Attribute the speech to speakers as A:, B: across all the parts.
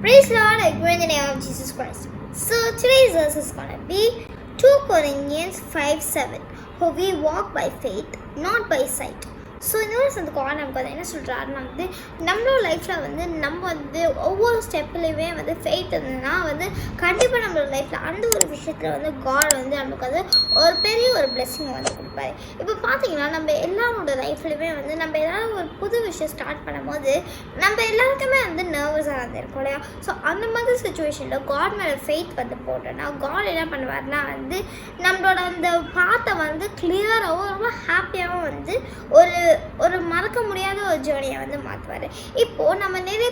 A: Praise Lord, I pray in the name of Jesus Christ. So today's verse is going to be 2 Corinthians 5 7. For we walk by faith, not by sight. So இந்த மாதிரி அந்த God நமக்கு வந்து என்ன சொல்கிறாருன்னா வந்து நம்மளோட லைஃப்பில் வந்து நம்ம வந்து ஒவ்வொரு ஸ்டெப்லேயுமே வந்து ஃபெய்த் இருந்ததுன்னா வந்து கண்டிப்பாக நம்மளோட லைஃப்பில் அந்த ஒரு விஷயத்தில் வந்து காட் வந்து நமக்கு வந்து ஒரு பெரிய ஒரு பிளெஸ்ஸிங் வந்து கொடுப்பாரு. இப்போ பார்த்தீங்கன்னா நம்ம எல்லாரோட லைஃப்லையுமே வந்து நம்ம ஏதாவது ஒரு புது விஷயம் ஸ்டார்ட் பண்ணும்போது நம்ம எல்லாருக்குமே வந்து நர்வஸாக வந்து இருக்கும் இல்லையா? ஸோ அந்த மாதிரி சுச்சுவேஷனில் காட் மேலே ஃபெய்த் வந்து போட்டோன்னா காட் என்ன பண்ணுவார்னா வந்து நம்மளோட அந்த பாத்தை வந்து கிளியராகவும் ரொம்ப ஹாப்பியாகவும் வந்து ஒரு ஒரு மறக்க முடியாத ஒரு ஜேர்னியை வந்து மாற்றுவார் இப்போது நம்ம நிறைய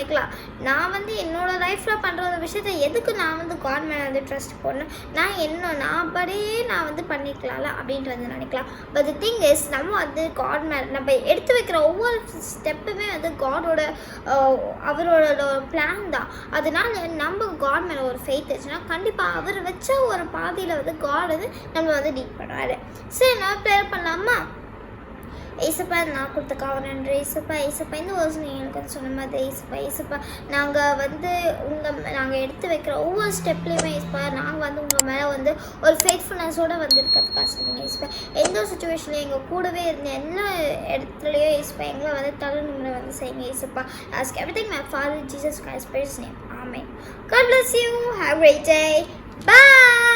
A: பண்ணிக்கலாம் நான் வந்து என்னோடய லைஃப்பில் பண்ணுற ஒரு விஷயத்தை எதுக்கு நான் வந்து காட் மேலே வந்து ட்ரஸ்ட் போடணும்? நான் என்ன நான் படியே நான் வந்து பண்ணிக்கலாம்ல அப்படின்ட்டு வந்து நினைக்கலாம். பட் தி திங் இஸ் நம்ம வந்து காட் மேலே நம்ம எடுத்து வைக்கிற ஒவ்வொரு ஸ்டெப்புமே வந்து காடோட அவரோட பிளான் தான். அதனால் நம்ம காட் மேலே ஒரு ஃபெய்த் வச்சுன்னா கண்டிப்பாக அவர் வச்ச ஒரு பாதையில் வந்து காட் வந்து நம்ம வந்து டீட் பண்ணுவார். சரி நான் ப்ரேயர் பண்ணலாமா? ஏசப்பா நான் கொடுத்தக்காக நன்றி ஏசப்பா ஏசப்பா இந்த வருஷம் எங்களுக்கு எனக்கு சொன்ன மாதிரி ஏசப்பா ஏசப்பா நாங்கள் வந்து உங்கள் நாங்கள் எடுத்து வைக்கிற ஒவ்வொரு ஸ்டெப்லேயுமே ஏசப்பா நாங்கள் வந்து உங்கள் மேலே வந்து ஒரு ஃபேத்ஃபுல்னஸோடு வந்து இருக்கிறதுக்காக சொல்லுங்கள் ஏசப்பா எந்த ஒரு சுச்சுவேஷன்லையும் எங்கள் கூடவே இருந்த எல்லா இடத்துலையோ ஏசப்பா எங்களை வந்து தருணங்களை வந்து செய்யுங்க ஏசப்பா ask everything my father Jesus Christ name ஆமே God bless you. Have a great day. Bye.